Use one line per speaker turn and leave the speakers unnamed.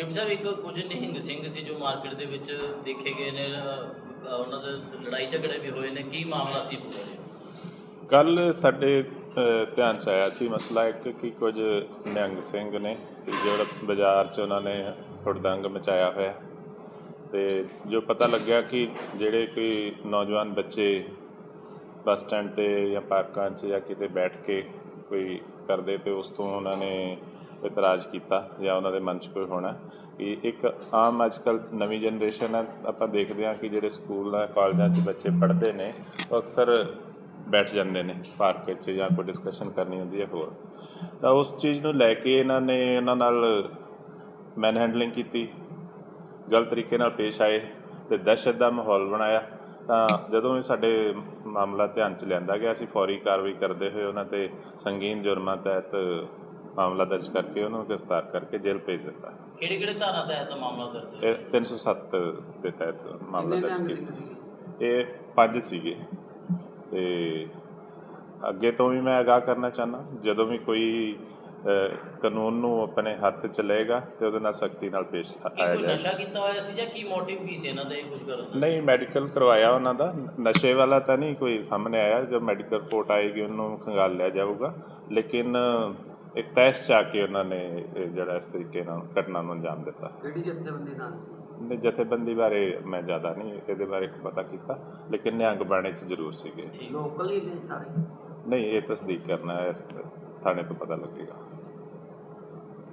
Deputy ਸਾਹਿਬ ਇੱਕ ਕੁਝ ਨਿਹੰਗ ਸਿੰਘ ਸੀ ਜੋ ਮਾਰਕੀਟ ਦੇ ਵਿੱਚ ਦੇਖੇ ਗਏ ਨੇ ਅ, ਉਹਨਾਂ ਦੇ ਲੜਾਈ ਝਗੜੇ ਵੀ ਹੋਏ ਨੇ ਕੀ ਮਾਮਲਾ ਸੀ ਪੂਰਾ ਜੀ
ਕੱਲ ਸਾਡੇ ਅ, ਧਿਆਨ ਚ ਆਇਆ ਸੀ ਮਸਲਾ ਇੱਕ ਕਿ ਕੁਝ ਨਿਹੰਗ ਸਿੰਘ ਨੇ ਕਿ ਜਿਹੜਾ ਬਾਜ਼ਾਰ 'ਚ ਉਹਨਾਂ ਨੇ ਹੁੜਦੰਗ ਮਚਾਇਆ ਹੋਇਆ। ਤੇ ਜੋ ਪਤਾ ਲੱਗਿਆ ਕਿ ਜਿਹੜੇ ਕੋਈ ਨੌਜਵਾਨ ਬੱਚੇ ਬੱਸ ਸਟੈਂਡ ਤੇ ਜਾਂ ਪਾਰਕਾਂ 'ਚ ਜਾਂ ਕਿਤੇ ਬੈਠ ਕੇ ਕੋਈ ਕਰਦੇ ਤੇ ਉਸ ਤੋਂ ਉਹਨਾਂ ਨੇ ਇਤਰਾਜ਼ ਕੀਤਾ ਜਾਂ ਉਹਨਾਂ ਦੇ ਮਨ 'ਚ ਕੋਈ ਹੋਣਾ। ਕਿ ਇੱਕ ਆਮ ਅੱਜਕੱਲ ਨਵੀਂ ਜਨਰੇਸ਼ਨ ਹੈ, ਆਪਾਂ ਦੇਖਦੇ ਹਾਂ ਕਿ ਜਿਹੜੇ ਸਕੂਲਾਂ ਕਾਲਜਾਂ 'ਚ ਬੱਚੇ ਪੜ੍ਹਦੇ ਨੇ, ਉਹ ਅਕਸਰ ਬੈਠ ਜਾਂਦੇ ਨੇ ਪਾਰਕ ਵਿੱਚ ਜਾਂ ਕੋਈ ਡਿਸਕਸ਼ਨ ਕਰਨੀ ਹੁੰਦੀ ਹੈ ਹੋਰ। ਤਾਂ ਉਸ ਚੀਜ਼ ਨੂੰ ਲੈ ਕੇ ਇਹਨਾਂ ਨੇ ਇਹਨਾਂ ਨਾਲ ਮੈਨ ਹੈਂਡਲਿੰਗ ਕੀਤੀ, ਗਲਤ ਤਰੀਕੇ ਨਾਲ ਪੇਸ਼ ਆਏ ਤੇ ਦਹਿਸ਼ਤ ਦਾ ਮਾਹੌਲ ਬਣਾਇਆ। ਤਾਂ ਜਦੋਂ ਵੀ ਸਾਡੇ ਮਾਮਲਾ ਧਿਆਨ ਚ ਲਿਆਂਦਾ ਗਿਆ, ਅਸੀਂ ਫੌਰੀ ਕਾਰਵਾਈ ਕਰਦੇ ਹੋਏ ਉਹਨਾਂ ਤੇ ਸੰਗੀਨ ਜੁਰਮਾਂ ਤਹਿਤ ਮਾਮਲਾ ਦਰਜ ਕਰਕੇ ਉਹਨਾਂ ਨੂੰ ਗ੍ਰਿਫਤਾਰ ਕਰਕੇ ਜੇਲ੍ਹ ਭੇਜ ਦਿੱਤਾ।
ਕਿਹੜੇ ਕਿਹੜੇ ਧਾਰਾ ਤਹਿਤ ਮਾਮਲਾ ਦਰਜ ਹੈ
ਇਹ 307 ਦੇ ਤਹਿਤ ਮਾਮਲਾ
ਕਿੰਨੇ
ਦਰਜ
ਨਿਹੰਗ
ਕੀਤਾ।
ਸਿੰਘ ਸੀਗੇ?
ਇਹ ਪੰਜ ਸੀਗੇ। ਤੇ ਅੱਗੇ ਤੋਂ ਵੀ ਮੈਂ ਅਗਾਹ ਕਰਨਾ ਚਾਹੁੰਦਾ। ਜਦੋਂ ਵੀ ਕੋਈ ਕਾਨੂੰਨ ਨੂੰ ਆਪਣੇ ਹੱਥ ਚ ਲਏਗਾ ਤੇ ਉਹਦੇ ਨਾਲ ਸਖਤੀ ਨਾਲ ਪੇਸ਼ ਆਇਆ ਜਾਏਗਾ।
ਨਸ਼ਾ ਕੀਤਾ ਹੋਇਆ ਸੀ ਜਾਂ ਕੀ ਮੋਟਿਵ ਕੀ ਸੀ ਇਹਨਾਂ ਦਾ ਇਹ ਕੁਝ ਕਰਨ ਦਾ?
ਨਹੀਂ ਮੈਡੀਕਲ ਕਰਵਾਇਆ ਉਹਨਾਂ ਦਾ। ਨਸ਼ੇ ਵਾਲਾ ਤਾਂ ਨਹੀਂ ਕੋਈ ਸਾਹਮਣੇ ਆਇਆ। ਜੋ ਮੈਡੀਕਲ ਰਿਪੋਰਟ ਆਏਗੀ ਉਹਨੂੰ ਖੰਗਾਲ ਲਿਆ ਜਾਊਗਾ। ਲੇਕਿਨ ਇੱਕ ਤੈਸ ਚ ਆ ਕੇ ਉਹਨਾਂ ਨੇ ਇਹ ਜਿਹੜਾ ਇਸ ਤਰੀਕੇ ਨਾਲ ਘਟਨਾ ਨੂੰ ਅੰਜਾਮ ਦਿੱਤਾ।
ਕਿਹੜੀ ਜਥੇਬੰਦੀ ਨਾਲ ਸੀ?
ਨੇ ਜਥੇਬੰਦੀ ਬਾਰੇ ਮੈਂ ਜ਼ਿਆਦਾ ਨਹੀਂ ਇਹਦੇ ਬਾਰੇ ਪਤਾ ਕੀਤਾ ਲੇਕਿਨ ਨਿਹੰਗ ਬਾਣੇ ਚ ਜ਼ਰੂਰ ਸੀਗੇ।
ਲੋਕਲ ਹੀ ਨੇ ਸਾਰੇ?
ਨਹੀਂ ਇਹ ਤਸਦੀਕ ਕਰਨਾ ਹੈ ਇਸ ਥਾਣੇ ਤੋਂ ਪਤਾ ਲੱਗੇਗਾ।